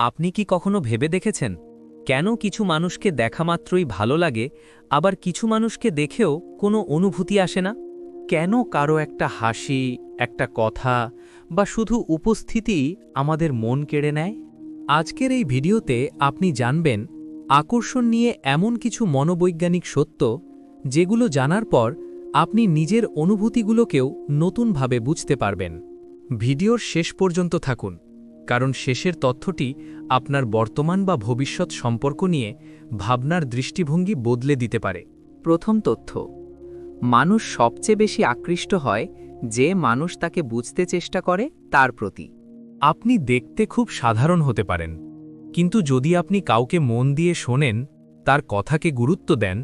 আপনি কি কখনো ভেবে দেখেছেন? কেন কিছু মানুষকে দেখা মাত্রই ভালো লাগে, আবার কিছু মানুষকে দেখেও কোনো অনুভূতি আসে না? কেন কারও একটা হাসি, একটা কথা, বা শুধু উপস্থিতি আমাদের মন কেড়ে নেয়? আজকের এই ভিডিওতে আপনি জানবেন, আকর্ষণ নিয়ে এমন কিছু মনোবৈজ্ঞানিক সত্য, যেগুলো জানার পর আপনি নিজের অনুভূতিগুলোকেও নতুনভাবে বুঝতে পারবেন। ভিডিওর শেষ পর্যন্ত থাকুন। কারণ শেষের তথ্যটি আপনার বর্তমান বা ভবিষ্যৎ সম্পর্ক নিয়ে ভাবনার দৃষ্টিভঙ্গি বদলে দিতে পারে। প্রথম তথ্য, মানুষ সবচেয়ে বেশি আকৃষ্ট হয় যে মানুষ তাকে বুঝতে চেষ্টা করে তার প্রতি। আপনি দেখতে খুব সাধারণ হতে পারেন, কিন্তু যদি আপনি কাউকে মন দিয়ে শোনেন, তার কথাকে গুরুত্ব দেন,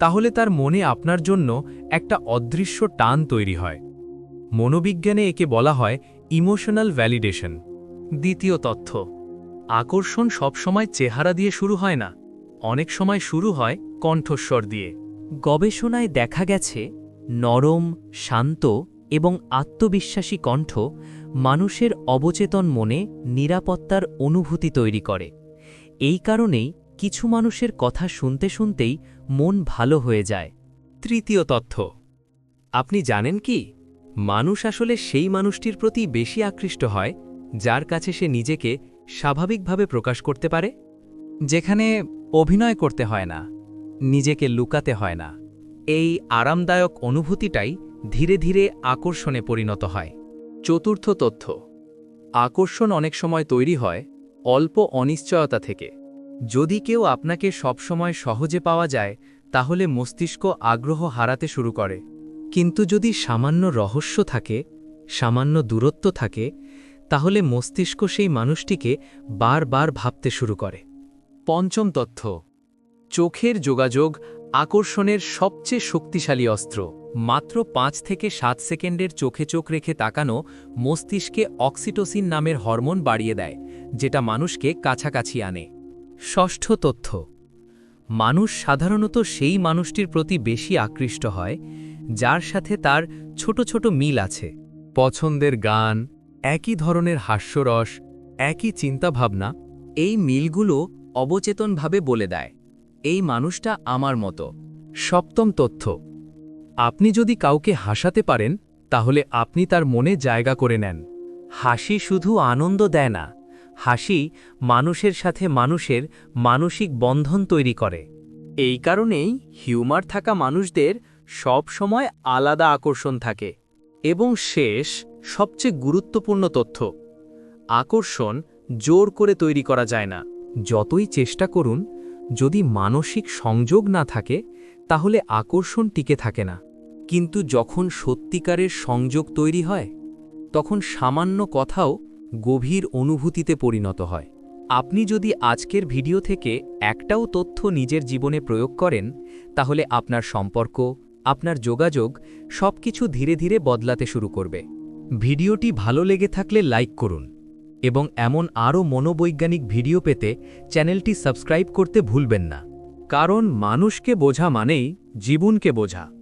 তাহলে তার মনে আপনার জন্য একটা অদৃশ্য টান তৈরি হয়। মনোবিজ্ঞানে একে বলা হয় ইমোশনাল ভ্যালিডেশন। দ্বিতীয় তথ্য। আকর্ষণ সবসময় চেহারা দিয়ে শুরু হয় না। অনেক সময় শুরু হয় কণ্ঠস্বর দিয়ে। গবেষণায় দেখা গেছে, নরম, শান্ত এবং আত্মবিশ্বাসী কণ্ঠ মানুষের অবচেতন মনে নিরাপত্তার অনুভূতি তৈরি করে। এই কারণেই কিছু মানুষের কথা শুনতে শুনতেই মন ভালো হয়ে যায়। তৃতীয় তথ্য। আপনি জানেন কি? মানুষ আসলে সেই মানুষটির প্রতি বেশি আকৃষ্ট হয় যার কাছে সে নিজেকে স্বাভাবিকভাবে প্রকাশ করতে পারে? যেখানে অভিনয় করতে হয় না নিজেকে লুকাতে হয় না। এই আরামদায়ক অনুভূতিটাই ধীরে ধীরে আকর্ষণে পরিণত হয়। চতুর্থ তথ্য। আকর্ষণ অনেক সময় তৈরি হয় অল্প অনিশ্চয়তা থেকে। যদি কেউ আপনাকে সবসময় সহজে পাওয়া যায় তাহলে মস্তিষ্ক আগ্রহ হারাতে শুরু করে। কিন্তু যদি সামান্য রহস্য থাকে সামান্য দূরত্ব থাকে তাহলে মস্তিষ্ক সেই মানুষটিকে বারবার ভাবতে শুরু করে। পঞ্চম তথ্য, চোখের যোগাযোগ আকর্ষণের সবচেয়ে শক্তিশালী অস্ত্র। মাত্র পাঁচ থেকে সাত সেকেন্ডের চোখে চোখ রেখে তাকানো মস্তিষ্কে অক্সিটোসিন নামের হরমোন বাড়িয়ে দেয়, যেটা মানুষকে কাছাকাছি আনে। ষষ্ঠ তথ্য, মানুষ সাধারণত সেই মানুষটির প্রতি বেশি আকৃষ্ট হয়, যার সাথে তার ছোট ছোট মিল আছে। পছন্দের গান একই ধরনের হাস্যরস, একই চিন্তাভাবনা, এই মিলগুলো অবচেতনভাবে বলে দেয়, এই মানুষটা আমার মতো। সপ্তম তথ্য, আপনি যদি কাউকে হাসাতে পারেন, তাহলে আপনি তার মনে জায়গা করে নেন। হাসি শুধু আনন্দ দেয় না, হাসি মানুষের সাথে মানুষের মানসিক বন্ধন তৈরি করে। এই কারণেই হিউমার থাকা মানুষদের সব সময় আলাদা আকর্ষণ থাকে এবং শেষ সবচেয়ে গুরুত্বপূর্ণ তথ্য। আকর্ষণ জোর করে তৈরি করা যায় না। যতই চেষ্টা করুন, যদি মানসিক সংযোগ না থাকে, তাহলে আকর্ষণ টিকে থাকে না। কিন্তু যখন সত্যিকারের সংযোগ তৈরি হয়, তখন সামান্য কথাও গভীর অনুভূতিতে পরিণত হয়। আপনি যদি আজকের ভিডিও থেকে একটাও তথ্য নিজের জীবনে প্রয়োগ করেন, তাহলে আপনার সম্পর্ক, আপনার যোগাযোগ সবকিছু ধীরে ধীরে বদলাতে শুরু করবে। ভিডিওটি ভালো লেগে থাকলে লাইক করুন এবং এমন আরও মনোবৈজ্ঞানিক ভিডিও পেতে চ্যানেলটি সাবস্ক্রাইব করতে ভুলবেন না। কারণ মানুষকে বোঝা মানেই জীবনকে বোঝা।